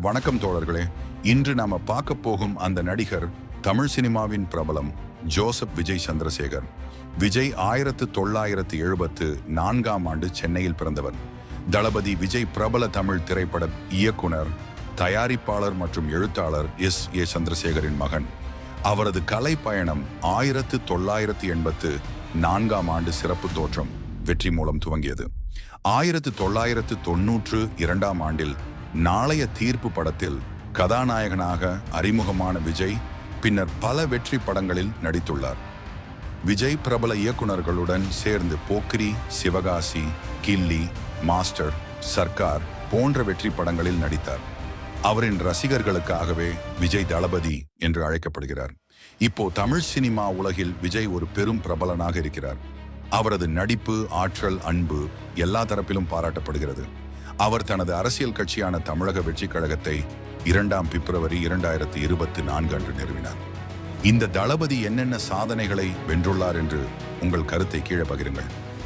வணக்கம் தோழர்களே. இன்று நாம பார்க்க போகும் அந்த நடிகர் தமிழ் சினிமாவின் பிரபலம் ஜோசப் விஜய் சந்திரசேகர். விஜய் ஆயிரத்து தொள்ளாயிரத்து எழுபத்து நான்காம் ஆண்டு சென்னையில் பிறந்தவர். தளபதி விஜய் பிரபல தமிழ் திரைப்பட இயக்குனர் தயாரிப்பாளர் மற்றும் எழுத்தாளர் எஸ். ஏ. சந்திரசேகரின் மகன். அவரது கலை பயணம் ஆயிரத்து தொள்ளாயிரத்து எண்பத்து நான்காம் ஆண்டு சிறப்பு தோற்றம் வெற்றி மூலம் துவங்கியது. ஆயிரத்து தொள்ளாயிரத்து தொன்னூற்று இரண்டாம் ஆண்டில் நாளைய தீர்ப்பு படத்தில் கதாநாயகனாக அறிமுகமான விஜய் பின்னர் பல வெற்றி படங்களில் நடித்துள்ளார். விஜய் பிரபல இயக்குனர்களுடன் சேர்ந்து போக்கிரி சிவகாசி கில்லி மாஸ்டர் சர்க்கார் போன்ற வெற்றி படங்களில் நடித்தார். அவரின் ரசிகர்களுக்காகவே விஜய் தளபதி என்று அழைக்கப்படுகிறார். இப்போ தமிழ் சினிமா உலகில் விஜய் ஒரு பெரும் பிரபலனாக இருக்கிறார். அவரது நடிப்பு ஆற்றல் அன்பு எல்லா தரப்பிலும் பாராட்டப்படுகிறது. அவர் தனது அரசியல் கட்சியான தமிழக வெற்றி கழகத்தை இரண்டாம் பிப்ரவரி இரண்டாயிரத்தி இருபத்தி நான்கு அன்று நிறுவினார். இந்த தளபதி என்னென்ன சாதனைகளை வென்றுள்ளார் என்று உங்கள் கருத்தை கீழே பகிருங்கள்.